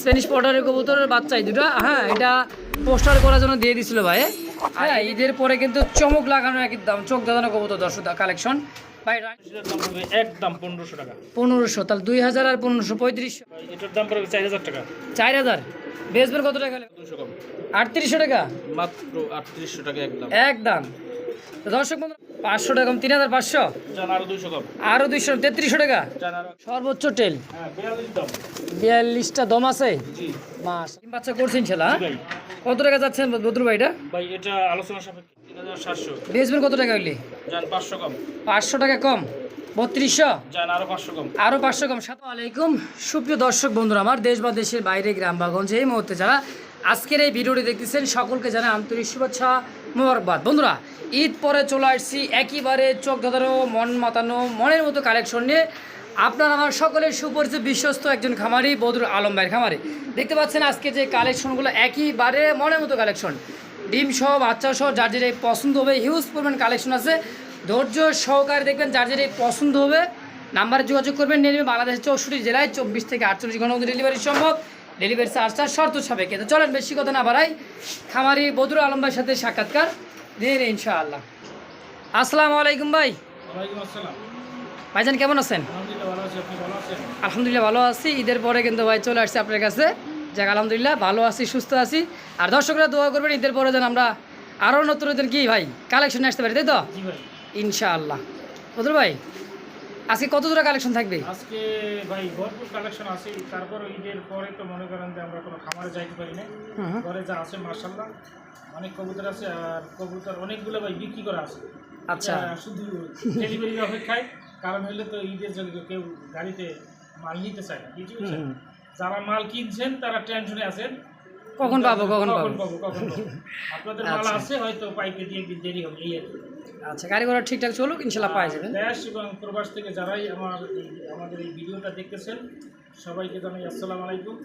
Spanish পটারের কবুতরের বাচ্চাই দুটো। হ্যাঁ এটা পোস্টার করার জন্য দিয়ে দিছিল ভাই। হ্যাঁ ঈদের পরে কিন্তু চমক লাগানো একদম চোখ দাদানো কবুতর দর্শক কালেকশন ভাই একদম পনেরোশো টাকা। পনেরোশো তাহলে দুই হাজার আর পনেরোশো পঁয়ত্রিশশো। এটার দাম পড়বে চার হাজার টাকা। চার হাজার। বেচবেন কত টাকা? আটত্রিশশো টাকা? মাত্র আটত্রিশশো টাকা একদম। একদম। দর্শক বন্ধু পাঁচশো টাকা তিন হাজার পাঁচশো? জান আরও দুইশো তেত্রিশশো টাকা? জান আরও সর্বোচ্চ টেল হ্যাঁ বিয়াল্লিশটা দম আছে? জি। মাস বাচ্চা করছেন ছেলা? কত টাকা যাচ্ছেন বদরু ভাইটা ভাই এটা? আলোচনা সাপেক্ষে বেচবেন কত টাকা হইলে? জান পাঁচশো কম। পাঁচশো টাকা কম? বত্রিশশো? জান আরও পাঁচশো কম। আরও পাঁচশো কম। সালাম আলাইকুম। সুপ্রিয় দর্শক বন্ধুরা আমার দেশ বা দেশের বাইরে গ্রাম বা গঞ্জে এই মুহূর্তে যারা আজকের এই ভিডিওটি দেখতেছেন সকলকে জানাই আন্তরিক শুভেচ্ছা, মোবারকবাদ। বন্ধুরা, ঈদ পরে চলে আসছি একইবারে চোখ ধাঁধানো মন মাতানো, মনের মতো কালেকশন নিয়ে। আপনার আমার সকলের সুপরিচিত বিশ্বস্ত একজন খামারি, বদরুল আলম ভাইয়ের খামারি। দেখতে পাচ্ছেন আজকে যে কালেকশনগুলো একইবারে মনের মতো কালেকশন ডিম সহ, বাচ্চা সহ, যার যেটা পছন্দ হবে হিউজ পরিমাণ কালেকশন আছে। ধৈর্য সহকারে দেখবেন যার যেটা পছন্দ হবে, নাম্বারে যোগাযোগ করবেন, নিয়ে নেবেন বাংলাদেশের চৌষট্টি জেলায় চব্বিশ থেকে আটচল্লিশ মধ্যে ডেলিভারি সম্ভব। ডেলিভারি চার্জ চার্জ শর্ত সাপেক্ষে। তো চলেন বেশি কথা না বাড়াই। খামারি বদরুল আলম ভাইয়ের সাথে সাক্ষাৎকার দিয়ে নিন ইনশাআল্লাহ। আসসালামু আলাইকুম ভাই। ভাইজান কেমন আছেন? আলহামদুলিল্লাহ ভালো আছি। ঈদের পরে কিন্তু ভাই চলে আসছি আপনার কাছে। যাক আলহামদুলিল্লাহ ভালো আছি সুস্থ আছি। আর দর্শকরা দোয়া করবেন ঈদের পরে যেন আমরা আরও নতুন নতুন কি ভাই কালেকশন আসতে পারি তাই তো? ইনশাআল্লাহ। বদরুল ভাই আজকে কত জোড়া কালেকশন থাকবে? আজকে ভাই ভরপুর কালেকশন আছে তারপর ঈদের পরে তো মনে করেন যে আমরা কোনো খামারে যাইতে পারি না ঘরে যা আছে মার্শাল্লাহ অনেক কবুতর আছে আর কবুতর অনেকগুলো ভাই বিক্রি করা আছে। আচ্ছা। শুধু ডেলিভারির অপেক্ষায় কারণ হলে তো ঈদের জন্য কেউ গাড়িতে মাল নিতে চায় না কিছু যারা মাল কিনছেন তারা টেনশনে আছেন। কখন পাবো কখন পাবো কখন পাবো? কখন পাবো? আপনাদের মাল আচ্ছা। আছে হয়তো পাইকে দিয়ে দেরি হবে এই আর কি। আচ্ছা গাড়ি ঘোড়া ঠিকঠাক চলুক ইনশাল্লাহ পাওয়া যাবেন দেশ এবং প্রবাস থেকে যারাই আমার আমাদের এই ভিডিওটা দেখতেছেন সবাইকে জানাই আসসালামু আলাইকুম।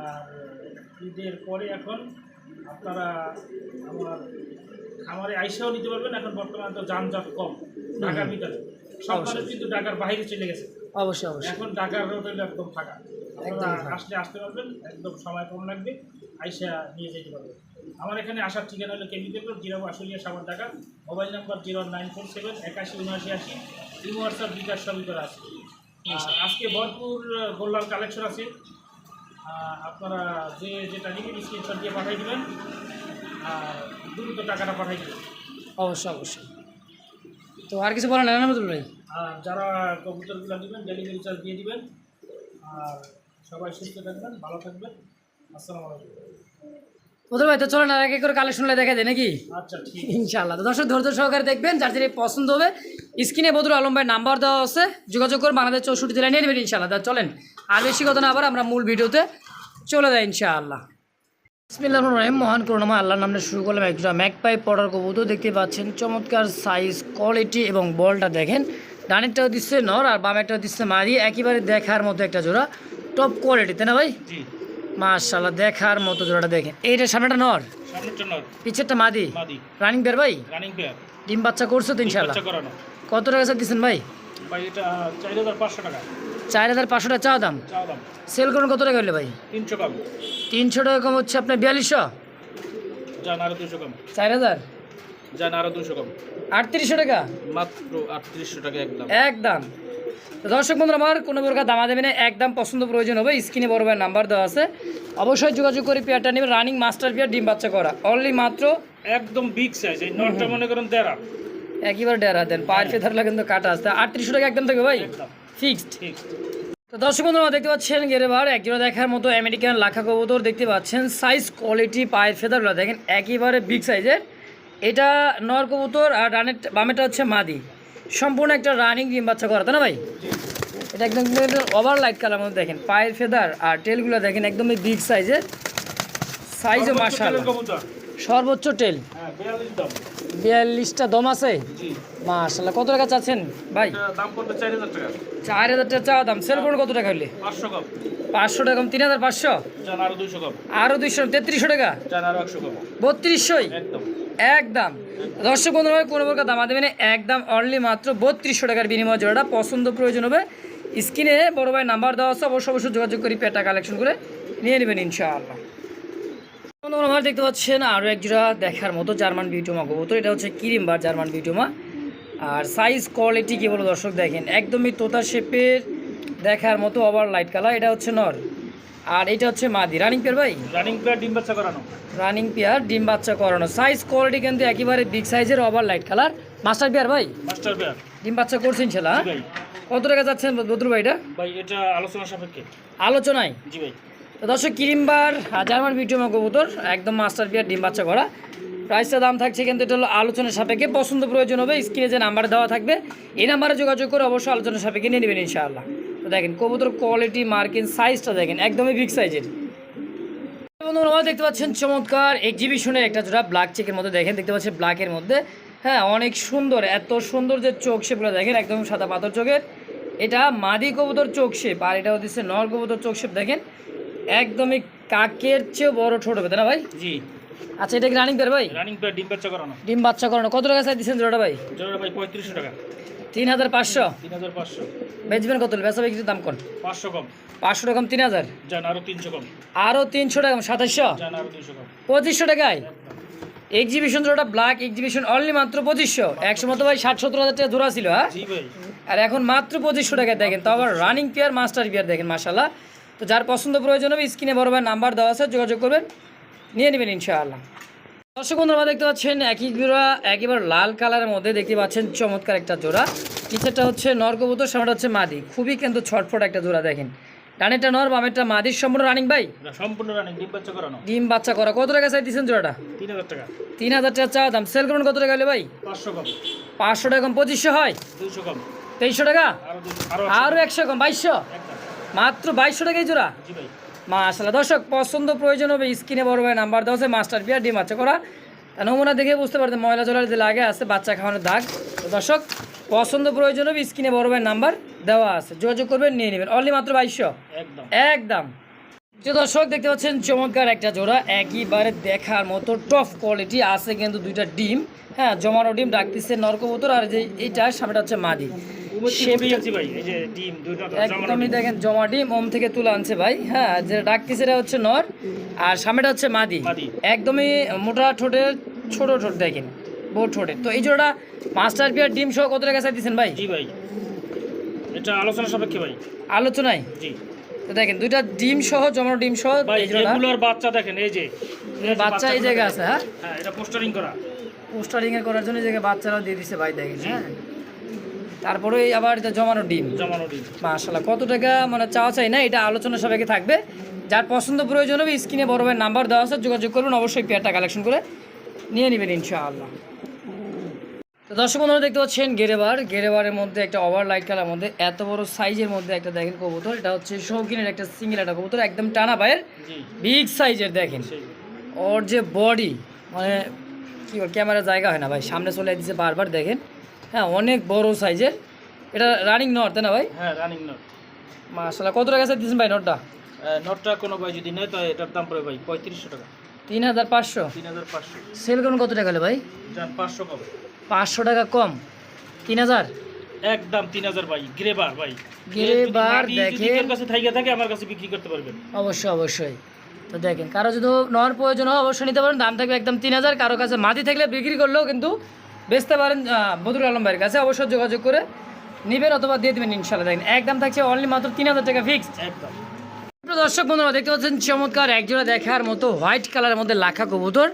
আর ঈদের পরে এখন আপনারা আমার খামারে আইসাও নিতে পারবেন এখন বর্তমানে তো যানজট কম ঢাকার ভিতরে। মানুষ কিন্তু ঢাকার বাইরে চলে গেছে। অবশ্যই অবশ্যই। এখন ঢাকার রোড একদম ফাঁকা। আপনারা আসলে আসতে পারবেন একদম সময় কম লাগবে আইসা নিয়ে যেতে পারবেন। আমার এখানে আসার ঠিকানা হলো chemical road Zirabo Ashulia Savar Dhaka mobile number zero nine four seven একাশি উনআশি আশি। ইমো হোয়াটসঅ্যাপ বিকাশ সবই করা আছে। আজকে ভরপুর গোল্লাল কালেকশন আছে। আপনারা যে যেটা নেবেন স্ক্রিনশট দিয়ে পাঠিয়ে দেবেন আর দ্রুত টাকাটা পাঠিয়ে দেবেন। অবশ্যই অবশ্যই। তো আর কিছু বলেন না বদরুল ভাই? আর যারা কবুতরগুলো নেবেন ডেলিভারি চার্জ দিয়ে দেবেন। আর সবাই সুস্থ থাকবেন ভালো থাকবেন। আসসালামু আলাইকুম। বদরুল ভাই তো চলেন না এক এক করে কালেকশনগুলো দেখা যায় নাকি? আচ্ছা ঠিক ইনশাআল্লাহ। তো দর্শক ধৈর্য সহকারে দেখবেন যার যেটা পছন্দ হবে স্ক্রিনে বদরুল আলম ভাই নাম্বার দেওয়া আছে যোগাযোগ করে বাংলাদেশ চৌষট্টি জেলায় নিয়ে নেবেন ইনশাআল্লাহ। তা চলেন আর বেশি কথা না আবার আমরা মূল ভিডিওতে চলে যাই ইনশাআল্লাহ। রহমানির রহিম মহান করুণাময় আল্লাহর নামে শুরু করলাম একটা ম্যাকপাই পড়ার কবুতর। দেখতে পাচ্ছেন চমৎকার সাইজ কোয়ালিটি এবং বলটা দেখেন। ডানেরটাও দিচ্ছে নর আর বামেরটাও দিচ্ছে মারি একেবারে দেখার মতো একটা জোড়া টপ কোয়ালিটি তাই না ভাই? জি মাশাআল্লাহ দেখার মতো জোড়াটা দেখেন। এইটা সামনেটা নর? পিছেরটা মাদি? রানিং বের ভাই? রানিং পেয়ার ডিম বাচ্চা করছ তো ইনশাল্লাহ কত টাকা স্যার দিচ্ছেন ভাই? চার হাজার পাঁচশো টাকা। চা দাম। সেল করুন কত টাকা হলে ভাই? তিনশো টাকা কম হচ্ছে আপনার বিয়াল্লিশশো? চার হাজার? যান আরও দুশো কম। আটত্রিশশো টাকা? মাত্র আটত্রিশশো টাকা একদম। একদম। দর্শক বন্ধুরা আমার কোনো প্রকার দামা দেবে না একদম পছন্দ প্রয়োজন হবে স্ক্রিনে বড় ভাইয়ের নাম্বার দেওয়া আছে। অবশ্যই যোগাযোগ করে পেয়ারটা নেবে রানিং মাস্টার পেয়ার ডিম বাচ্চা করা। অনলি মাত্র একদম বিগ সাইজ এই নটটা মনে করেন দেড়া। একইবার ডেরা দেন পায়ের ফেথারলা কিন্তু কাটা আসতে আটত্রিশশো টাকা একদম থাকবে ভাই? ফিক্সড তো দর্শক বন্ধুরা দেখতে পাচ্ছেন গেরেবার একজোড়া দেখার মতো আমেরিকান লাখা কবুতর দেখতে পাচ্ছেন। সাইজ কোয়ালিটি পায়ের ফেদারগুলো দেখেন একেবারে বিগ সাইজের এটা নর কবুতর আর রানের বামেটা হচ্ছে মাদি। সম্পূর্ণ একটা রানিং ডিম বাচ্চা করা তাই না ভাই? এটা একদম ওভার লাইট কালার মধ্যে দেখেন। পায়ের ফেদার আর টেলগুলো দেখেন একদমই বিগ সাইজের সাইজও মার্শাল সর্বোচ্চ টেল হ্যাঁ বিয়াল্লিশটা দম আছে? জি। মার্শাল্লাহ কত টাকা চাচ্ছেন ভাই? চার হাজার টাকা। চাওয়া দাম। সেল করুন কত টাকা হলে পাঁচশো টাকা তিন হাজার পাঁচশো? আরও কম। আরও দুইশো তেত্রিশশো টাকা? আরও বত্রিশশোই? একদম। একদম। দর্শক বন্ধুরা কোনো প্রকার দামা দেবেন একদম অনলি মাত্র বত্রিশশো টাকার বিনিময় জোড়াটা পছন্দ, প্রয়োজন হবে। স্ক্রিনে বড় ভাই নাম্বার দেওয়া আছে, অবশ্যই অবশ্যই যোগাযোগ করি পেটা কালেকশন করে নিয়ে নেবেন ইনশাআল্লাহ। আমার দেখতে পাচ্ছেন আরও এক জোড়া দেখার মতো জার্মান বিউটোমা কবুতর। এটা হচ্ছে কিরিমবার জার্মান বিউটোমা। আর সাইজ কোয়ালিটি কি বলো দর্শক দেখেন, একদমই তোতা শেপের দেখার মতো ওভার লাইট কালার এটা হচ্ছে নর। আর এটা হচ্ছে মাদি। রানিং পেয়ার ভাই? রানিং প্লেয়ার ডিম বাচ্চা করানো। রানিং পেয়ার ডিম বাচ্চা করানো। সাইজ কোয়ালিটি কিন্তু একেবারে বিগ সাইজের over light colour master pair ভাই? মাস্টার প্লেয়ার ডিম বাচ্চা করছেন ছেলা কত টাকা যাচ্ছেন বদরু ভাই এটা? ভাই এটা আলোচনা সাপেক্ষে। আলোচনায়? জি ভাই। তো দর্শক কিরিমবার জার্মান বিউটিমা কবুতর একদম মাস্টার বিয়ার ডিম বাচ্চা করা। প্রাইসটা দাম থাকছে কিন্তু এটা হলো আলোচনা সাপেক্ষে। পছন্দ প্রয়োজন হবে স্ক্রিনে যে নাম্বার দেওয়া থাকবে এই নাম্বারে যোগাযোগ করে অবশ্যই আলোচনা সাপেক্ষে নিয়ে নেবেন ইনশাআল্লাহ। দেখেন কবুতর কোয়ালিটি মার্কিন সাইজটা দেখেন একদমই বিগ সাইজের বন্ধুরা দেখতে পাচ্ছেন চমৎকার এক্সিবিশনের একটা জোড়া ব্ল্যাক চেকের মধ্যে। দেখেন দেখতে পাচ্ছেন ব্ল্যাকের মধ্যে। হ্যাঁ অনেক সুন্দর এত সুন্দর যে চোখ শেপগুলো দেখেন একদম সাদা পাথর চোখের। এটা মাদি কবুতর চোখ শেপ আর এটা হচ্ছে নর কবুতর চোখ শেপ দেখেন। একদমই কাকের চেয়েও বড় ছোট হবে তাই না ভাই? জি। আচ্ছা এটা কি রানিং পেয়ার ভাই? রানিং প্লেয়ার ডিম বাচ্চা করানো। ডিম বাচ্চা করানো। কত টাকা চাই দিচ্ছেন জোড়াটা ভাই? জোড়া ভাই পঁয়ত্রিশশো টাকা। তিন হাজার পাঁচশো? তিন হাজার পাঁচশো। বেচবেন কত বেচা বিক্রির দাম কোন? পাঁচশো কম। পাঁচশো টাকা তিন হাজার? যান আরও তিনশো কম। আরও তিনশো টাকা সাতাশশো? যান আরও তিনশো কম। পঁচিশশো টাকায়? এক্সিবিশন জোড়াটা ব্ল্যাক এক্সিবিশন অনলি মাত্র পঁচিশশো। একশো মতো ভাই ষাট সত্তর হাজার টাকা জোড়া ছিল হ্যাঁ? আর এখন মাত্র পঁচিশশো টাকায় দেখেন তো আবার রানিং পেয়ার মাস্টার পেয়ার দেখেন মাসাল্লাহ তো যার পছন্দ প্রয়োজন হবে স্ক্রিনে বড় ভাই নাম্বার দেওয়া আছে যোগাযোগ করবেন। নিয়ে নেবেন ইনশাআল্লাহ। দর্শক বন্ধুরা দেখতে পাচ্ছেন একই জোড়া একেবারে লাল কালারের মধ্যে দেখতে পাচ্ছেন চমৎকার একটা জোড়া। নিচেরটা হচ্ছে নরকবুতর সামনেটা হচ্ছে মাদি। খুবই কিন্তু ছটফট একটা জোড়া দেখেন। ডানেরটা নর বামেরটা মাদির সম্পূর্ণ রানিং ভাই? সম্পূর্ণ রানিং ডিম বাচ্চা করানো। ডিম বাচ্চা করা। কত টাকা চাই দিচ্ছেন জোড়াটা? তিন হাজার টাকা। তিন হাজার টাকা চা দাম। সেল করুন কত টাকা হলে ভাই? পাঁচশো কম। পাঁচশো টাকা কম পঁচিশশো হয়? দুইশো কম। তেইশশো টাকা? আরও আরও আরও একশো কম বাইশশো? মাত্র বাইশশো টাকাই জোড়া? জি ভাই। মাশাল্লাহ দর্শক পছন্দ প্রয়োজন হবে স্ক্রিনে বড় ভাই নাম্বার দেওয়া আছে মাস্টার বিয়ার ডিম আছে করা। নমুনা দেখে বুঝতে পারতে ময়লা জলার যে লাগে আছে বাচ্চা খাওয়ানোর দাগ। দর্শক পছন্দ প্রয়োজন হবে স্ক্রিনে বড় ভাই নাম্বার দেওয়া আছে। যোগাযোগ করবেন নিয়ে নেবেন। অনলি মাত্র বাইশশো? একদম। একদম। যে দর্শক দেখতে পাচ্ছেন চমৎকার একটা জোড়া। একইবারে দেখার মতো টপ কোয়ালিটি আছে কিন্তু দুইটা ডিম। হ্যাঁ জমানো ডিম ডাকতেছে নরকবুতর আর যে এইটা সামনেটা হচ্ছে মাদি। একদমই দেখেন জমা ডিম ওম থেকে তুলে আনছে ভাই। হ্যাঁ যে ডাকতেছে এটা হচ্ছে নর আর সামনেটা হচ্ছে মাদি। মাদি। একদমই মোটা ঠোঁটের ছোট ঠোঁট দেখেন বড় ঠোঁটের। তো এই জোড়া মাস্টার পিয়ার ডিম সহ কত টাকা চাইতেছেন ভাই? জি ভাই। এটা আলোচনা সাপেক্ষে ভাই। আলোচনায়? জি। তো দেখেন দুইটা ডিম সহ জমানো ডিম সহ এগুলোর বাচ্চা দেখেন এই যে বাচ্চা এই জায়গায় আছে হ্যাঁ? হ্যাঁ এটা পোস্টারিং করা। পোস্টারিং এর করার জন্য এই জায়গায় বাচ্চারা দিয়ে দিছে ভাই দেখেন হ্যাঁ? তারপরে আবার এটা জমানো ডিম। জমানো ডিম। মাশাল্লাহ কত টাকা মানে চাওয়া চাই না এটা আলোচনা সবাইকে থাকবে। যার পছন্দ প্রয়োজন হবে স্ক্রিনে বড় ভাইয়ের নাম্বার দেওয়া আছে যোগাযোগ করবেন অবশ্যই পেয়ারটা কালেকশন করে নিয়ে নেবেন ইনশাআল্লাহ। তো দর্শক বন্ধুরা দেখতে পাচ্ছেন গেরেবার। গেরেবারের মধ্যে একটা ওভার লাইট কালার মধ্যে এত বড় সাইজের মধ্যে একটা দেখেন কবুতর। এটা হচ্ছে শৌখিনের একটা সিঙ্গেল একটা কবুতর একদম টানা পায়ের বিগ সাইজের দেখেন। ওর যে বডি মানে কি বল ক্যামেরা জায়গা হয় না ভাই সামনে চলে দিচ্ছে বারবার দেখেন। হ্যাঁ অনেক বড় সাইজের এটা রানিং নট তাই না ভাই? হ্যাঁ রানিং নট মাশাল্লাহ কত টাকা দিয়েছেন ভাই নটটা? নটটা কোনো ভাই যদি নেয় তো এটার দাম পড়ে ভাই পঁয়ত্রিশশো টাকা। তিন হাজার পাঁচশো। তিন হাজার পাঁচশো। সেল করুন কত টাকা হলে ভাই? পাঁচশো কম পাঁচশো টাকা কম। তিন হাজার? একদম তিন হাজার ভাই গ্রেবার ভাই। গ্রেবার দেখেন। কাছে থাইকা থাকে আমার কাছে বিক্রি করতে পারবেন। অবশ্যই অবশ্যই। তো দেখেন কারও যদি নেওয়ার প্রয়োজন হয় অবশ্যই নিতে পারেন। দাম থাকবে একদম তিন হাজার। কারও কাছে মাটি থাকলে বিক্রি করলেও কিন্তু বেচতে পারেন বদরুল আলম ভাইয়ের কাছে। অবশ্যই যোগাযোগ করে নেবেন অথবা দিয়ে দেবেন ইনশাল্লাহ দেখেন একদম থাকছে অনলি মাত্র তিন হাজার টাকা ফিক্সড একদম। দর্শক বন্ধুরা দেখতে পাচ্ছেন চমৎকার একজোড়া দেখার মতো হোয়াইট কালারের মধ্যে লাখা কবুতর।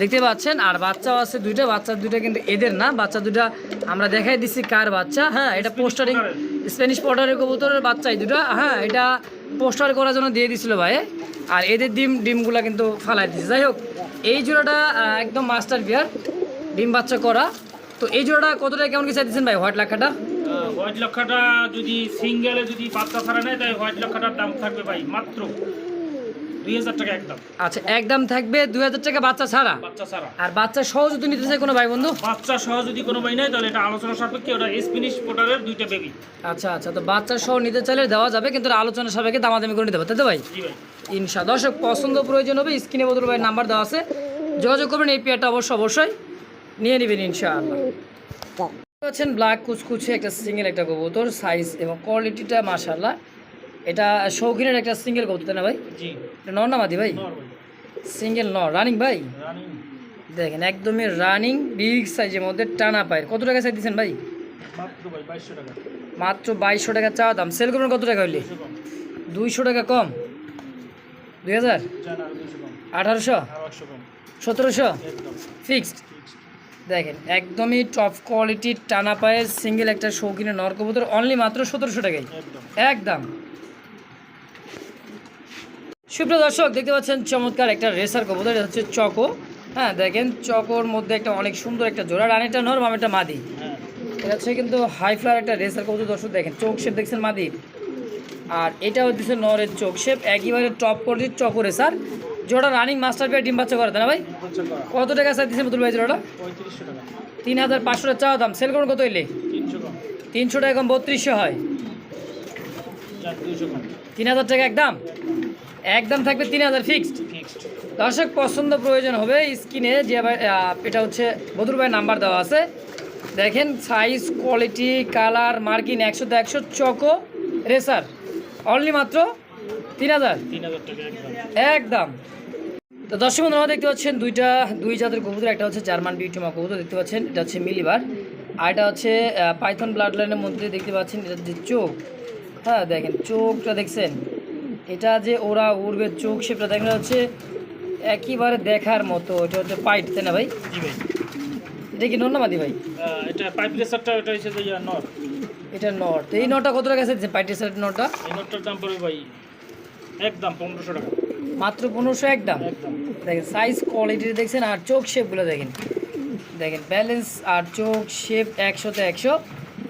দেখতে পাচ্ছেন? আর বাচ্চাও আছে দুইটা বাচ্চা দুইটা কিন্তু এদের না বাচ্চা দুইটা আমরা দেখাই দিচ্ছি কার বাচ্চা। হ্যাঁ এটা পোস্টারিং স্প্যানিশ পটারের কবুতরের বাচ্চা এই দুটা। হ্যাঁ এটা পোস্টার করার জন্য দিয়ে দিছিল ভাই। আর এদের ডিম, ডিমগুলা কিন্তু ফালাই দিচ্ছে যাই হোক, এই জোড়াটা একদম মাস্টার বিয়ার ডিম বাচ্চা করা। তো এই জোড়াটা কতটা, কেমন কি চাইতেছেন ভাই? হোয়াইট লাখাটা হোয়াইট লক্ষাটা যদি সিঙ্গেলে যদি বাচ্চা ছাড়া নেয় তাই হোয়াইট লক্ষাটার দাম থাকবে ভাই মাত্র টাকা একদম। আচ্ছা একদম থাকবে দুই হাজার টাকা বাচ্চা ছাড়া? বাচ্চা ছাড়া। আর বাচ্চা সহ যদি নিতে চায় কোনো ভাই বন্ধু? বাচ্চা সহ যদি কোনো ভাই নেয় তাহলে এটা আলোচনা সাপেক্ষে ওটা স্পিনিশ পোটারের দুইটা বেবি আচ্ছা আচ্ছা তো বাচ্চা সহ নিতে চাইলে দেওয়া যাবে কিন্তু আলোচনা সাপেক্ষে দামাদামি করে নিতে হবে তাই তো ভাই? জি ভাই। ইনশা দর্শক পছন্দ প্রয়োজন হবে স্ক্রিনে বদল ভাই নাম্বার দেওয়া আছে। যোগাযোগ করবেন এই পেয়ারটা অবশ্যই অবশ্যই নিয়ে নেবেন ইনশাআল্লাহ। ব্ল্যাক কুচকুচে একটা সিঙ্গেল একটা কবুতর সাইজ এবং কোয়ালিটিটা মাশাল্লাহ এটা শৌখিনের একটা সিঙ্গেল কবুতর না ভাই? এটা নর না মাদি ভাই? সিঙ্গেল নর। রানিং ভাই? দেখেন একদমই রানিং বিগ সাইজের মধ্যে টানা পায়ের। কত টাকা চাই দিচ্ছেন ভাই? মাত্র বাইশশো টাকা। চাওয়া দাম। সেল করবেন কত টাকা হইলে? দুইশো টাকা কম। দুই হাজার? আঠারোশো? সতেরোশো? ফিক্সড দেখেন একদমই টপ কোয়ালিটির টানা পায়ের সিঙ্গেল একটা শৌখিনের নর কবুতর অনলি মাত্র সতেরোশো টাকায়। একদম। সুপ্রিয় দর্শক দেখতে পাচ্ছেন চমৎকার একটা রেসার কবুতর এটা হচ্ছে চকো। হ্যাঁ দেখেন চকোর মধ্যে একটা অনেক সুন্দর একটা জোড়া রানিটা নর মামেটা মাদি। হ্যাঁ। এটা হচ্ছে কিন্তু হাই ফ্লার একটা রেসার কবুতর দর্শক দেখেন চোখ শেপ দেখছেন মাদির আর এটা হচ্ছে নরের চোখ শেপ একইবারে টপ কোয়ালিটির চকো রেসার। জোড়া রানিং মাস্টার পেয়ে ডিম বাচ্চা করে না ভাই? কত টাকা স্যার দিচ্ছেন মতুল ভাই জোড়াটা? তিন হাজার পাঁচশো টাকা চাওয়া দাম সেল করুন কত হইলে? তিনশো টাকা কম বত্রিশশো হয়। তিন হাজার টাকা একদম একদম থাকবে তিন হাজার ফিক্সড দর্শক পছন্দ প্রয়োজন হবে স্ক্রিনে যে এটা হচ্ছে বদুর ভাই নাম্বার দেওয়া আছে। দেখেন সাইজ কোয়ালিটি কালার মার্কিন একশো তো একশো চকো রেসার অনলি মাত্র তিন হাজার। একদম। একদম। তো দর্শক বন্ধুরা দেখতে পাচ্ছেন দুইটা দুই জাতের কবুতর একটা হচ্ছে জার্মান বিউটিমা কবুতর দেখতে পাচ্ছেন এটা হচ্ছে মিলিবার। আর এটা হচ্ছে পাইথন ব্লাড লাইনের মধ্যে দেখতে পাচ্ছেন এটা যে চোখ। হ্যাঁ দেখেন চোখটা দেখছেন। এটা যে ওরা উড়বে চোখ সেটা দেখেন হচ্ছে একেবারে দেখার মতো। এটা হচ্ছে পাইট তাই না ভাই? জি ভাই। এটা কি নন্নামাদি ভাই? এটা পাইপ রেসারটা এটা হচ্ছে নর। এটা নট এই নটা কত টাকা আছে? পাইটের সাইড নটা এই নটটার দাম পড়বে ভাই একদম পনেরোশো টাকা। মাত্র পনেরোশো একদম? একদম। দেখেন সাইজ কোয়ালিটি দেখছেন আর চোখ শেপগুলো দেখেন। দেখেন ব্যালেন্স আর চোখ শেপ একশোতে একশো।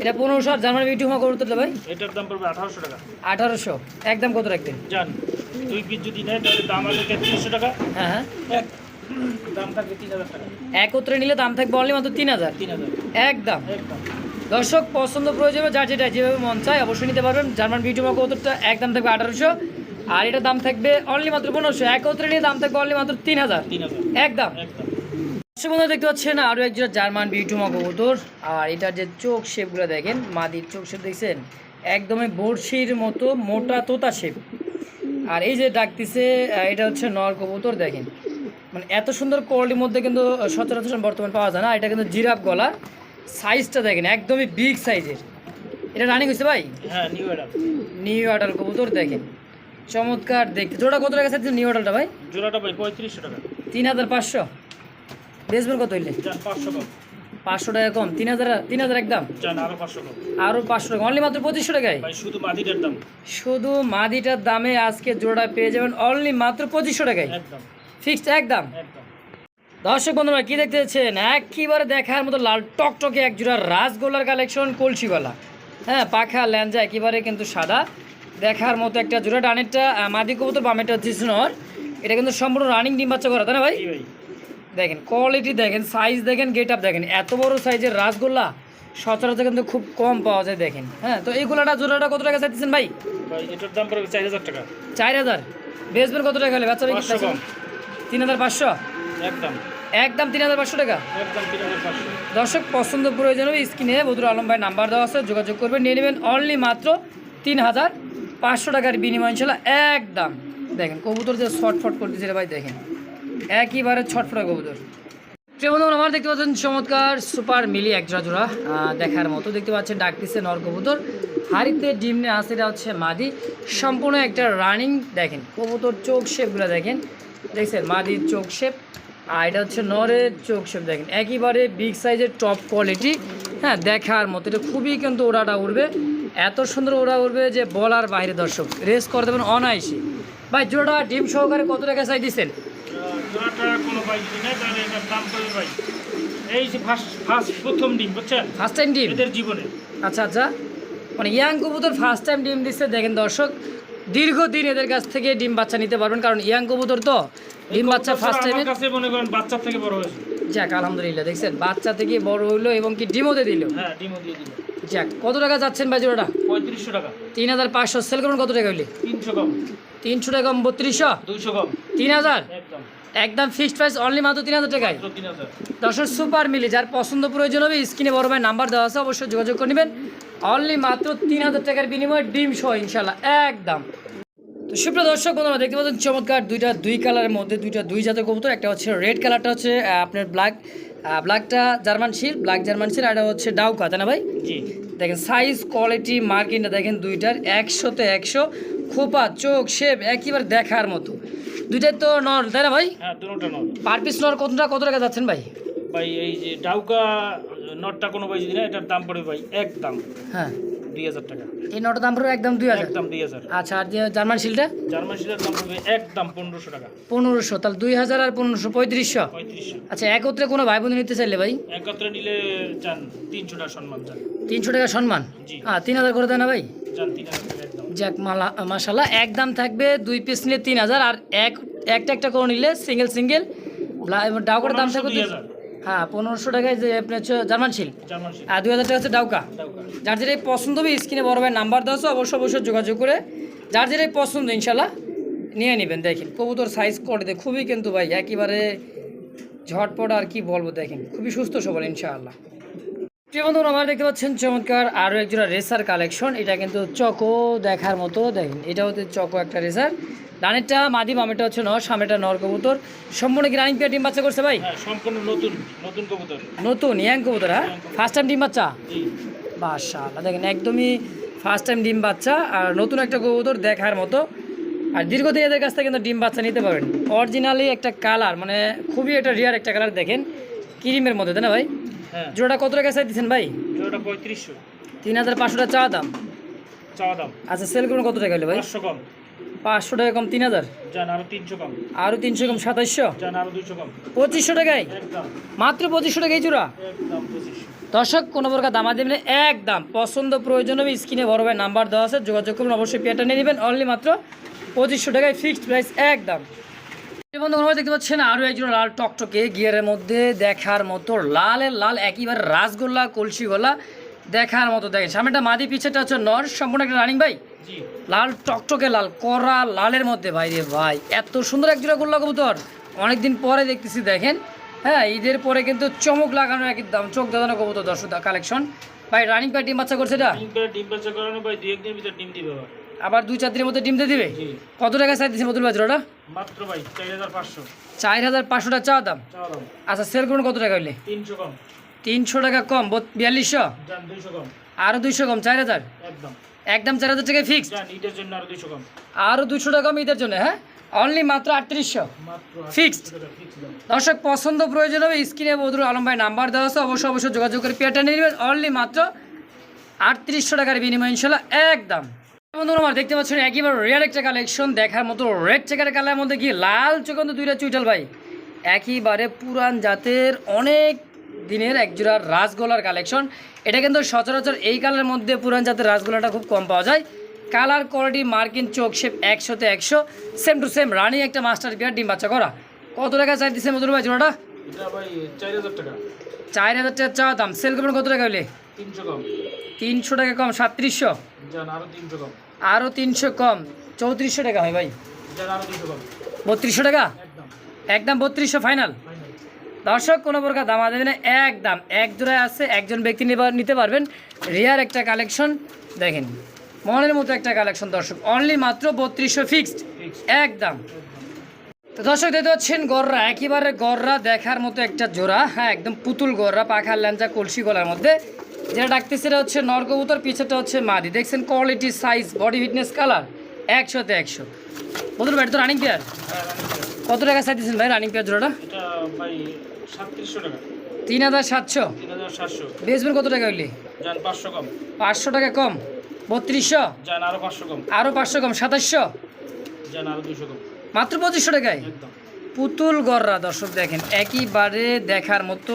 এটা পনেরোশো আর জার্মান বিউটি হোমা করতে ভাই? এটার দাম পড়বে আঠারোশো টাকা। আঠারোশো। একদম কত রাখবেন? জান দুই পিস যদি নেয় তাহলে দাম আছে তেত্রিশশো টাকা? হ্যাঁ হ্যাঁ। দাম থাকবে তিন হাজার টাকা। একত্রে নিলে দাম থাকবে অনলি মাত্র তিন হাজার? তিন হাজার। একদম একদম দর্শক পছন্দ প্রয়োজন যার যেটা যেভাবে মন চায় অবশ্যই নিতে পারবেন। জার্মান বিউটি হোমা কৌতুকটা একদম থাকবে আঠারোশো। আর এটা দাম থাকবে অনলি মাত্র পনেরোশো। একত্রে নিলে দাম থাকবে অনলি মাত্র তিন হাজার। তিন হাজার। একদম একদম দর্শক দেখতে পাচ্ছেন আরও একজন জার্মান বিউটুমা কবুতর। আর এটার যে চোখ শেপগুলো দেখেন মাদির চোখ শেপ দেখছেন একদমই বড়শির মতো মোটা তোতা শেপ আর এই যে ডাকতেছে এটা হচ্ছে নর কবুতর দেখেন। মানে এত সুন্দর কোয়ালিটির মধ্যে কিন্তু সচরাচর বর্তমানে পাওয়া যায় না। এটা কিন্তু জিরাফ গলা সাইজটা দেখেন একদমই বিগ সাইজের এটা রানিং হয়েছে ভাই? হ্যাঁ নিউ এটা নিউ আডাল কবুতর দেখেন। চমৎকার দেখতে। জোড়া কত টাকা নিউ আডালটা ভাই? জোড়াটা ভাই পঁয়ত্রিশশো টাকা। তিন হাজার পাঁচশো। বেসবেন কত হইলে? পাঁচশো টাকা কম। তিন হাজার তিন হাজার একদম? আরও পাঁচশো টাকা। অনলি মাত্র পঁচিশশো টাকায়? শুধু মাদিটার দাম। শুধু মাদিটার দামে আজকে জোড়া পেয়ে যাবেন অনলি মাত্র পঁচিশশো টাকায়। ফিক্সড একদম? দর্শক বন্ধুরা কি দেখতে পাচ্ছেন একেবারে দেখার মতো লাল টকটকে এক জোড়া রাসগোল্লার কালেকশন কলসি গলা হ্যাঁ পাখা ল্যাঞ্জা একেবারে কিন্তু সাদা। দেখার মতো একটা জোড়া। ডানেরটা মাদি কবুতর বামেটা হচ্ছে এটা কিন্তু সম্পূর্ণ রানিং ডিম বাচ্চা করা তাই না ভাই। দেখেন কোয়ালিটি দেখেন সাইজ দেখেন গেট আপ দেখেন এত বড় সাইজের রাসগোল্লা সচরাচর কিন্তু খুব কম পাওয়া যায় দেখেন হ্যাঁ? তো এইগুলোটা জোড়াটা কত টাকা চাইতেছেন ভাই? এটার দাম পড়বে চার হাজার টাকা। চার হাজার। বেচবেন কত টাকা হলে? বাচ্চা ভাই তিন হাজার পাঁচশো? একদম। একদম তিন হাজার পাঁচশো টাকা? দর্শক পছন্দ প্রয়োজন হবে স্ক্রিনে বদুর আলম ভাই নাম্বার দেওয়া আছে যোগাযোগ করবেন নিয়ে নেবেন অনলি মাত্র তিন হাজার পাঁচশো টাকার বিনিময় ইনশাল্লাহ একদম। দেখেন কবুতর যে ছটফট করতেছে ভাই দেখেন। একইবারে ছটফটা কবুতর প্রিয় বন্ধু আমার দেখতে পাচ্ছেন চমৎকার সুপার মিলি এক জোড়া জোড়া দেখার মতো। দেখতে পাচ্ছেন ডাকতেছে নর কবুতর হাড়িতে ডিম নিয়ে আসে, এটা হচ্ছে মাদি। সম্পূর্ণ একটা রানিং, দেখেন কবুতর চোখ শেপগুলো দেখেন। দেখছেন, মাদির চোখ শেপ, আর এটা হচ্ছে নরের চোখ শেপ, দেখেন। একইবারে বিগ সাইজের টপ কোয়ালিটি হ্যাঁ দেখার মতো। এটা খুবই কিন্তু ওড়াটা উঠবে এত সুন্দর ওড়া উঠবে যে বলার বাইরে দর্শক রেস করে দেবেন অনায়াসে। ভাই জোড়া ডিম সহকারে কত টাকা চাই দিচ্ছেন? জোড়াটা কোনো ভাই যদি নেয় তাহলে এটার দাম পড়বে ভাই এই যে ফার্স্ট ফার্স্ট প্রথম ডিম বুঝছেন? ফার্স্ট টাইম ডিম? এদের জীবনে। আচ্ছা আচ্ছা। মানে ইয়াং কবুতর ফার্স্ট টাইম ডিম দিচ্ছে দেখেন দর্শক দীর্ঘদিন এদের কাছ থেকে ডিম বাচ্চা নিতে পারবেন কারণ ইয়াং কবুতর তো ডিম বাচ্চা ফার্স্ট টাইমে কাছে মনে করেন বাচ্চার থেকে বড় হয়েছে। যাক আলহামদুলিল্লাহ দেখছেন বাচ্চা থেকে বড় হইল এবং কি ডিমোতে দিল? হ্যাঁ ডিমও দিয়ে দিল। যাক কত টাকা যাচ্ছেন ভাই জোড়াটা? পঁয়ত্রিশশো টাকা। তিন হাজার পাঁচশো সেল করুন কত টাকা হইলে? তিনশো কম। তিনশো টাকা কম বত্রিশশো? দুইশো কম। তিন হাজার? একদম। একদম ফিক্সড প্রাইস অনলি মাত্র তিন হাজার টাকায়। দর্শক সুপার মিলি যার পছন্দ প্রয়োজন হবে স্ক্রিনে বড় ভাই নাম্বার দেওয়া আছে অবশ্যই যোগাযোগ করে নেবেন। অনলি মাত্র তিন হাজার টাকার বিনিময়ে ডিম সহ ইনশাল্লাহ একদম। তো সুপ্রিয় দর্শক বন্ধুরা দেখতে পাচ্ছেন চমৎকার দুইটা দুই কালারের মধ্যে দুইটা দুই জাতের কবুতর একটা হচ্ছে রেড কালারটা হচ্ছে আপনার ব্ল্যাক ব্ল্যাকটা জার্মান শিল ব্ল্যাক জার্মান শির আর হচ্ছে ডাউকা তাই না ভাই? জি। দেখেন সাইজ কোয়ালিটি মার্কিংটা দেখেন দুইটার একশোতে একশো খোপা চোখ শেপ একেবারে দেখার মতো। দুইটাই তো নল তাই না ভাই? হ্যাঁ দুটোটা পার পিস নর কতটা কত টাকা যাচ্ছেন ভাই? ভাই এই যে ডাউকা নটটা কোনো ভাই যদি না এটার দাম পড়বে ভাই এক দাম। হ্যাঁ। দুই হাজার টাকা। এই নটা দাম পড়বে একদম দুই হাজার? একদম দুই হাজার। আচ্ছা আর যে জার্মান শিলটা জার্মান শিলের দাম পড়বে একদম পনেরোশো টাকা। পনেরোশো তাহলে দুই হাজার আর পনেরোশো পঁয়ত্রিশশো? পঁয়ত্রিশশো। আচ্ছা একত্রে কোনো ভাই বোন নিতে চাইলে ভাই? একত্রে নিলে চান তিনশো টাকা সম্মান চান। তিনশো টাকা সম্মান? হ্যাঁ তিন হাজার করে দেয় না ভাই? চান তিন হাজার টাকা একদম। যাক মালা মাসাল্লাহ এক দাম থাকবে দুই পিস নিলে তিন হাজার আর এক একটা একটা করে নিলে সিঙ্গেল সিঙ্গেল। ডাউকার দাম থাকবে দুই দুই- হাজার। হ্যাঁ পনেরোশো টাকায় যে আপনার হচ্ছে জার্মান শিল আর দুই হাজার টাকা হচ্ছে ডাউকা। যার যেটাই পছন্দ হবে স্ক্রিনে বড় ভাই নাম্বার দেওয়া অবশ্যই অবশ্যই যোগাযোগ করে যার যেটাই পছন্দ ইনশাল্লাহ নিয়ে নেবেন। দেখেন কবুতর সাইজ করে খুবই কিন্তু ভাই একেবারে ঝটপট আর কি বলব দেখেন খুবই সুস্থ সবল ইনশাআল্লাহ। প্রিয় বন্ধুরা আমার দেখতে পাচ্ছেন চমৎকার আরও একজোড়া রেসার কালেকশন। এটা কিন্তু চকো দেখার মতো দেখেন এটা হচ্ছে চকো একটা রেসার। ডানেরটা মাদি বামেটা হচ্ছে নর সামনেটা নর কবুতর। সম্পূর্ণ কি রানিং পেয়ার ডিম বাচ্চা করছে ভাই? হ্যাঁ সম্পূর্ণ নতুন নতুন কবুতর। নতুন ইয়াং কবুতর হ্যাঁ? ফার্স্ট টাইম ডিম বাচ্চা? মাশাআল্লাহ দেখেন একদমই ফার্স্ট টাইম ডিম বাচ্চা। আর নতুন একটা কবুতর দেখার মতো। আর দীর্ঘদিন এদের কাছ থেকে কিন্তু ডিম বাচ্চা নিতে পারবেন। অরিজিনালি একটা কালার মানে খুবই একটা রিয়ার একটা কালার দেখেন ক্রিমের মধ্যে তাই না ভাই? জোড়াটা কত টাকা চাই দিচ্ছেন ভাই? জোড়াটা পঁয়ত্রিশশো। তিন হাজার পাঁচশো টাকা চা দাম। চাওয়া দাম। আচ্ছা সেল করুন কত টাকা হলে ভাই? পাঁচশো কম। পাঁচশো টাকা কম তিন হাজার? যান আরও তিনশো কম। আরও তিনশো কম সাতাইশশো? আরও দুইশো কম। পঁচিশশো টাকায়? মাত্র পঁচিশশো টাকা এই জোড়া? একদম দর্শক কোনো প্রকার দামা দেবেন একদম। পছন্দ প্রয়োজন হবে স্ক্রিনে বড় ভাই নাম্বার দেওয়া আছে যোগাযোগ করুন অবশ্যই পেয়ারটা নিয়ে নেবেন। অনলি মাত্র পঁচিশশো টাকায় ফিক্সড প্রাইস একদম। এই বন্ধু আমরা দেখতে পাচ্ছেন আরও একজন লাল টকটকে গিয়ারের মধ্যে দেখার মতো লালের লাল একেবারে রাসগোল্লা কলসি গোল্লা দেখার মতো দেখেন। সামনেটা মাদি পিছেটা হচ্ছে নর সম্পূর্ণ একটা রানিং ভাই লাল টকটকে লাল কড়া লালের মধ্যে ভাই রে ভাই এত সুন্দর এক জোড়া গোল্লা কবুতর। অনেকদিন পরে দেখতেছি দেখেন। হ্যাঁ ঈদের পরে কিন্তু চমক লাগানো একদম চোখ দাদানো কবুতর দর্শক কালেকশন ভাই রানিং পাই ডিম বাচ্চা করছে এটা? ডিম বাচ্চা করানো ভাই দুই একদিনের ভিতর ডিম দিবে আবার দুই চার দিনের মধ্যে ডিম দিয়ে দিবে? কত টাকা চাই দিচ্ছে মতুল বাজার ওটা? মাত্র ভাই চার হাজার পাঁচশো। চার হাজার পাঁচশো টাকা চাওয়া দাম। আচ্ছা সেল করুন কত টাকা হইলে? তিনশো কম। তিনশো টাকা কম বিয়াল্লিশশো? কম। আরও দুইশো কম চার হাজার? একদম। চার হাজার টাকা দুইশো আরও দুশো টাকা কম ঈদের জন্য হ্যাঁ? অনলি মাত্র আটত্রিশশো। ফিক্সড. দর্শক পছন্দ প্রয়োজন হবে স্ক্রিনে বদরুল আলম ভাই নাম্বার দেওয়া আছে অবশ্যই অবশ্যই যোগাযোগ করে পেয়ারটা নিয়ে নেবেন। অনলি মাত্র আটত্রিশশো টাকার বিনিময় ইনশাল্লাহ একদম। বন্ধুরা আমার দেখতে পাচ্ছেন একেবারে রেয়ার একটা কালেকশন দেখার মতো রেড চেকার কালারের মধ্যে কি লাল চোখন্ত দুইটা চুইটাল ভাই? একেবারে পুরান জাতের অনেক দিনের একজোড়া রাসগোলার কালেকশন এটা কিন্তু সচরাচর এই কালারের মধ্যে পুরান জাতের রাসগোলাটা খুব কম পাওয়া যায়। কালার কোয়ালিটি মার্কিন চোখ শেপ একশোতে একশো। সেম টু সেম রানি একটা মাস্টার বিয়ার ডিম বাচ্চা করা। কত টাকা চাই দিচ্ছে মধুর ভাই জোড়াটা? চার হাজার টাকা। চার হাজার টাকা চা দাম। সেল করবেন কত টাকা হলে তিনশো টাকা কম সাতত্রিশশো। যান আরও তিনশো কম। আরও তিনশো কম। চৌত্রিশশো টাকা হয় ভাই। বত্রিশশো টাকা? একদম। একদম বত্রিশশো ফাইনাল দর্শক কোনো প্রকার দামা দেবে না এক দাম এক জোড়ায় আছে একজন ব্যক্তি নিতে পারবেন। রিয়ার একটা কালেকশন দেখেন। মনের মতো একটা কালেকশন দর্শক। অনলি মাত্র বত্রিশশো ফিক্সড একদম। তো দর্শক দেখতে পাচ্ছেন গররা একেবারে গররা দেখার মতো একটা জোড়া। হ্যাঁ একদম পুতুল গররা পাখার ল্যাঞ্চা কলসি গলার মধ্যে। যেটা ডাকতেছে এটা হচ্ছে নরকবুতর পিছেটা হচ্ছে মাদি। দেখছেন quality size body fitness colour একশোতে একশো। বদল ব্যাট তো রানিং পেয়ার। কত টাকা দিচ্ছেন ভাই রানিং পেয়ার জোড়াটা? তিন হাজার সাতশো। বেসবেন কত টাকা হইলে? পাঁচশো কম। পাঁচশো টাকা কম। বত্রিশশো? যান আরও পাঁচশো কম। আরও পাঁচশো কম। সাতাশশো? মাত্র পঁচিশশো টাকায়? পুতুল গররা দর্শক দেখেন একইবারে দেখার মতো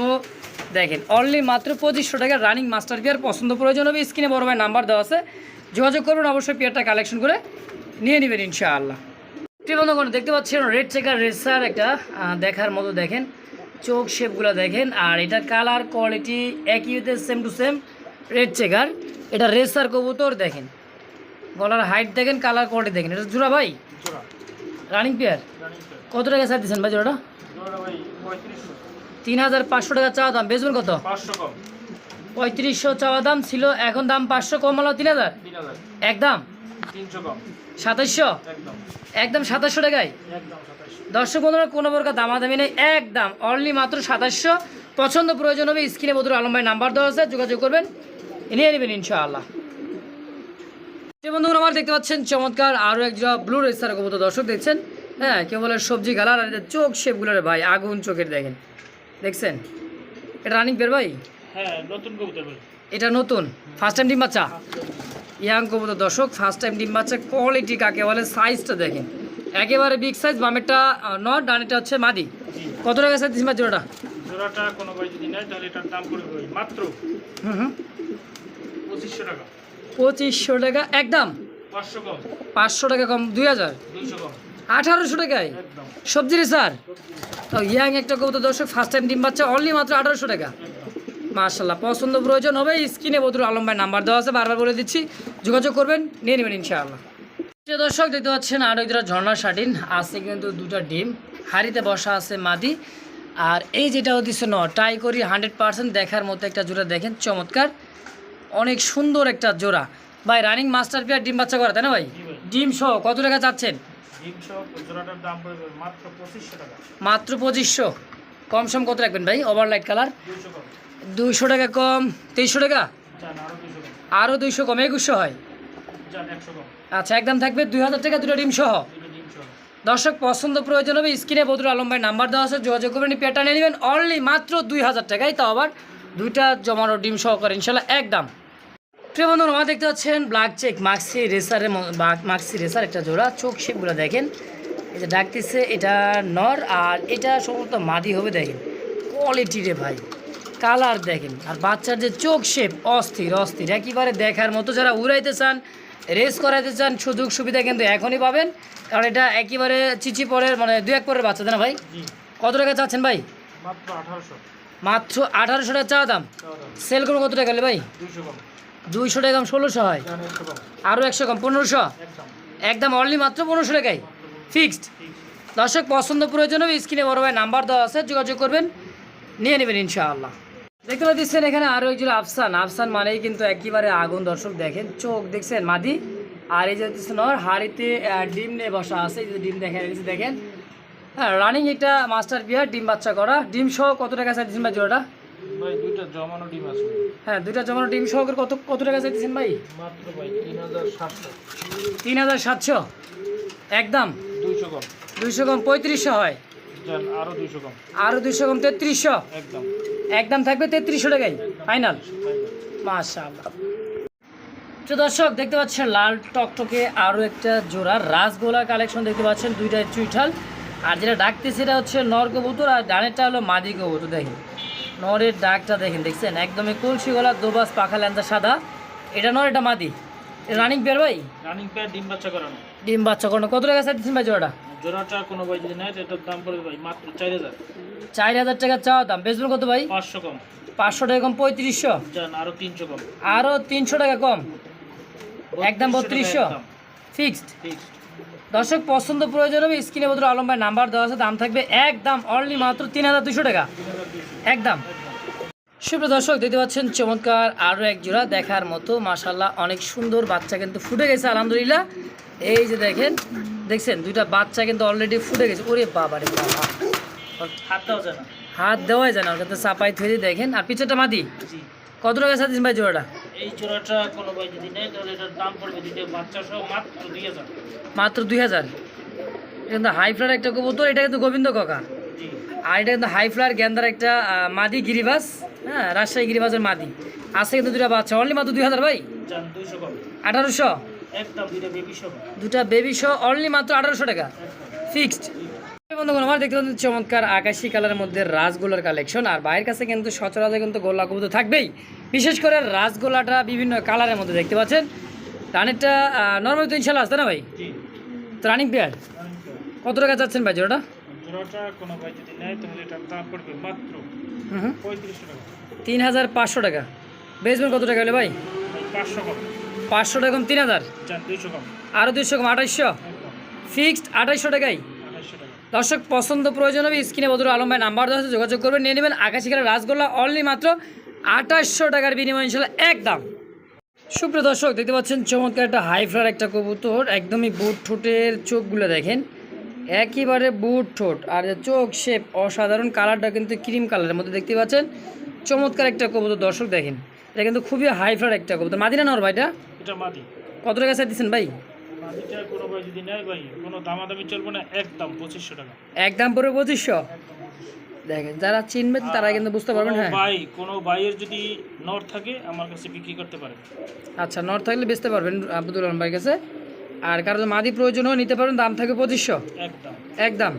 দেখেন অনলি মাত্র পঁচিশশো টাকা রানিং মাস্টার পেয়ার পছন্দ প্রয়োজন হবে স্ক্রিনে বড় ভাই নাম্বার দেওয়া আছে। যোগাযোগ করুন অবশ্যই পেয়ারটা কালেকশন করে নিয়ে নেবেন ইনশাআল্লাহ। বন্ধুগণ দেখতে পাচ্ছেন রেড চেকার রেসার একটা দেখার মতো দেখেন। চোখ শেপগুলো দেখেন আর এটা কালার কোয়ালিটি একই হতে same to same red checker এটা রেসার কবুতর দেখেন। গলার হাইট দেখেন কালার কোয়ালিটি দেখেন। এটা জোড়া ভাই? রানিং পেয়ার কত টাকা চাই দিচ্ছেন ভাই জোড়াটা? তিন হাজার পাঁচশো টাকা চাওয়া দাম। বেচবেন কত? পঁয়ত্রিশশো চাওয়া দাম ছিল এখন দাম পাঁচশো কম হলো তিন হাজার একদম সাতাশশো? একদম। একদম সাতাশশো টাকায়? দর্শক বন্ধুরা কোনো প্রকার দামাদামি নেই একদম অনলি মাত্র সাতাশশো। পছন্দ প্রয়োজন হবে স্ক্রিনে বদুর আলম ভাই নাম্বার দেওয়া আছে যোগাযোগ করবেন। নিয়ে নেবেন ইনশাআল্লাহ। বন্ধুরা আমার দেখতে পাচ্ছেন চমৎকার আরও এক জোড়া ব্লু রেসার কবুতর। দর্শক দেখছেন? হ্যাঁ কেউ বলে সবজি কালার আর চোখ শেপগুলোর ভাই আগুন চোখের দেখেন। দেখছেন? এটা রানিং পের ভাই? হ্যাঁ নতুন কবুতর ভাই। এটা নতুন? ফার্স্ট টাইম ডিম বাচ্চা? ইয়াং কবুতর দর্শক ফার্স্ট টাইম ডিম বাচ্চা কোয়ালিটি কাকে বলে সাইজটা দেখেন। একেবারে বিগ সাইজ বামেরটা নট ডানেরটা হচ্ছে মাদি। কত টাকা সাইজ দিস জোড়াটা? জোড়াটা কোনো ভাই যদি নেয় তাহলে এটার দাম পড়বে মাত্র হুম হুম। পঁচিশশো টাকা। পঁচিশশো টাকা একদম? পাঁচশো টাকা কম দুই হাজার? আঠারোশো টাকায়? একদম। সবজি রে স্যার? তো ইয়াং একটা কবুতর দর্শক ফার্স্ট টাইম ডিম বাচ্চা অনলি মাত্র আঠারোশো টাকা। মার্শাল্লাহ পছন্দ প্রয়োজন হবে স্ক্রিনে বদরুল আলম ভাই নাম্বার দেওয়া আছে বারবার বলে দিচ্ছি যোগাযোগ করবেন নিয়ে নেবেন ইনশাআল্লাহ। প্রিয় দর্শক দেখতে পাচ্ছেন আরও একটা ঝর্ণা শাটিন আছে কিন্তু দুটো ডিম হাড়িতে বসা আছে মাদি আর এই যেটা হচ্ছে ন ট্রাই করি হান্ড্রেড পার্সেন্ট দেখার মতো একটা জোড়া দেখেন চমৎকার অনেক সুন্দর একটা জোড়া। ভাই রানিং মাস্টার পেয়ার ডিম বাচ্চা করা তাই না ভাই? ডিম সহ কত টাকা চাচ্ছেন? মাত্র পঁচিশশো কম সম কত রাখবেন ভাই ওভারলাইট কালার দুইশো টাকা কম। তেইশশো টাকা? আরও দুইশো কম। একুশশো হয়? আচ্ছা একদম থাকবে দুই হাজার টাকা দুটো ডিম সহ। দর্শক পছন্দ প্রয়োজন হবে স্ক্রিনে বদরুল আলম ভাই নাম্বার দেওয়া আছে যোগাযোগ করবেন পেটা নিয়ে নেবেন। অনলি মাত্র দুই হাজার টাকায় তাও আবার দুইটা জমানো ডিম সহকারে ইনশাল্লাহ একদম। প্রিয় বন্ধু আমার দেখতে পাচ্ছেন ব্ল্যাক চেক মাক্সি রেসারের মাক্সি রেসার একটা জোড়া। চোখ শেপগুলো দেখেন। এই যে ডাকতেছে এটা নর আর এটা সম্ভবত মাদি হবে দেখেন। কোয়ালিটি রে ভাই। কালার দেখেন। আর বাচ্চার যে চোখ শেপ অস্থির অস্থির। একেবারে দেখার মতো যারা উড়াইতে চান রেস করাইতে চান সুযোগ সুবিধা কিন্তু এখনই পাবেন। কারণ এটা একেবারে চিচি পরের মানে দু এক পরের বাচ্চা না ভাই? কত টাকা চাচ্ছেন ভাই? মাত্র আঠারোশো। মাত্র আঠারোশো টাকা চাওয়া দাম। সেল করব কত টাকা ভাই? কম। দুইশো টাকা ষোলোশো হয়। আরও একশো কম পনেরোশো? একদম। অনলি মাত্র পনেরোশো টাকায়? ফিক্সড দর্শক পছন্দ প্রয়োজন হবে স্ক্রিনে বড় ভাই নাম্বার দেওয়া আছে যোগাযোগ করবেন নিয়ে নেবেন ইনশাআল্লাহ। দেখতে পাচ্ছেন এখানে আরও একজন আফসান। আফসান মানেই কিন্তু একেবারে আগুন দর্শক দেখেন চোখ দেখছেন মাদি। আর এই যে নর হাড়িতে ডিম নিয়ে বসা আছে এই যে ডিম দেখেন দেখেন। হ্যাঁ রানিং এটা মাস্টার বিয়ার ডিম বাচ্চা করা। ডিম সহ কত টাকা চাইছেন ভাই জোড়াটা ভাই দুইটা জমানো ডিম আছে। হ্যাঁ দুইটা জমানো ডিম সহ করে কত কত টাকা চাইছেন ভাই? মাত্র ভাই তিন হাজার সাতশো। তিন হাজার সাতশো? একদম? দুইশো কম দুইশো কম পঁয়ত্রিশশো হয়? যান আরও দুইশো কম তেত্রিশশো? একদম। একদম থাকবে তেত্রিশশো টাকাই? ফাইনাল? মাশাআল্লাহ। তো দর্শক দেখতে পাচ্ছেন লাল টকটকে আরও একটা জোড়া রাসগোলার কালেকশন দেখতে পাচ্ছেন দুইটা চুইঠাল। আর যেটা ডাকতে সেটা হচ্ছে নর কবুতর আর ডানেরটা হলো মাদি কবুতর দেখেন। নরের ডাকটা দেখেন দেখছেন? একদমই কলসি গলা দোবাস পাখা ল্যান্দা সাদা। এটা নর এটা মাদি। রানিং পেয়ার ভাই? রানিং প্যাড ডিম বাচ্চা করানো। ডিম বাচ্চা কোনো কত টাকা চাইছেন ভাই জোড়াটা? জোড়াটা কোনো ভাই যদি নেয় এটার দাম পড়বে ভাই মাত্র চার হাজার। চার হাজার টাকা চাওয়া দাম। বেচবেন কত ভাই? পাঁচশো কম। পাঁচশো টাকা কম পঁয়ত্রিশশো। আরও তিনশো কম। আরও তিনশো টাকা কম। একদম বত্রিশশো ফিক্সড ফিক্সড দর্শক পছন্দ প্রয়োজন হবে স্ক্রিনে বদল আলম ভাই নাম্বার দেওয়া আছে। দাম থাকবে একদম অনলি মাত্র তিন হাজার দুশো টাকা। একদম সুপ্রিয় দর্শক দেখতে পাচ্ছেন চমৎকার আরও এক জোড়া দেখার মতো মাশাল্লাহ অনেক সুন্দর বাচ্চা কিন্তু ফুটে গেছে আলহামদুলিল্লাহ। এই যে দেখেন দেখছেন দুইটা বাচ্চা কিন্তু অলরেডি ফুটে গেছে। ওরে বাবা রে বাবা। হাত দেওয়া যায় না। হাত দেওয়াই যায় না ওর কিন্তু চাপাই থুয়ে দেখেন। আর পিছনটা মাদি? জি। কত টাকা সাথে ভাই জোড়াটা? এই জোড়াটা কোনো ভাই যদি নেয় তাহলে এটার দাম পড়বে দুইটা বাচ্চা সহ মাত্র দুই হাজার। মাত্র দুই হাজার? এটা কিন্তু হাই ফ্লার একটা কবুতর এটা কিন্তু গোবিন্দ কাকা। আর এটা কিন্তু হাই ফ্লার গ্যান্দার একটা মাদি গিরিবাস হ্যাঁ রাজশাহী গিরিবাসের মাদি। আছে কিন্তু দুটা বাচ্চা। অনলি মাত্র দুই হাজার ভাই? আঠারোশো? দুটা বেবি শো অনলি মাত্র আঠারোশো টাকা। ফিক্সড বন্ধুগণ আমার দেখতে পাচ্ছেন চমৎকার আকাশি কালারের মধ্যে রাসগোলার কালেকশন। আর বাইরের কাছে কিন্তু সচরাচর কিন্তু গোল্লা কবুতর থাকবেই। বিশেষ করে রাসগোলাটা বিভিন্ন কালারের মধ্যে দেখতে পাচ্ছেন। রানেরটা নর্মাল তো ইনশাল্লাহ আসতে না ভাই? তো রানিং পেয়ার কত টাকা যাচ্ছেন ভাই জোড়াটা? তিন হাজার পাঁচশো টাকা। বেচবেন কত টাকা হলে ভাই? পাঁচশো টাকা কম তিন হাজার? যান দুইশো কম। আরও আঠাইশশো ফিক্সড আঠাইশশো টাকাই? দর্শক পছন্দ প্রয়োজন হবে স্ক্রিনে বদরুল আলম ভাই নাম্বার দেওয়া যোগাযোগ করবেন। নিয়ে নেবেন আকাশি কালার রাসগোল্লা অনলি মাত্র আঠাশশো টাকার বিনিময় ইনশাল্লাহ একদম। সুপ্রিয় দর্শক দেখতে পাচ্ছেন চমৎকার একটা হাই ফ্লার একটা কবুতর একদমই বুট ঠোঁটের চোখগুলো দেখেন। একেবারে বুট ঠোঁট আর চোখ শেপ অসাধারণ কালারটা কিন্তু ক্রিম কালারের মধ্যে দেখতে পাচ্ছেন। চমৎকার একটা কবুতর দর্শক দেখেন। এটা কিন্তু খুবই হাই ফ্লার একটা কবুতর। মাদিনা নর ভাইটা এটা? মাদি। কত টাকা চাই দিচ্ছেন ভাই? মাদিটা কোনো ভাই যদি নেয় ভাই কোনো দামাদামি চলবে না একদম পঁচিশশো টাকা। একদম পরে পঁচিশশো? দেখেন যারা চিনবেন তারা কিন্তু বুঝতে পারবেন হ্যাঁ। ভাই কোনো ভাইয়ের যদি নর থাকে আমার কাছে বিক্রি করতে পারে। আচ্ছা নর্থ থাকলে বেচতে পারবেন আব্দুল আলম ভাইয়ের কাছে। আর কারও মাদি প্রয়োজন হয় নিতে পারবেন দাম থাকে পঁচিশশো। একদম। একদম।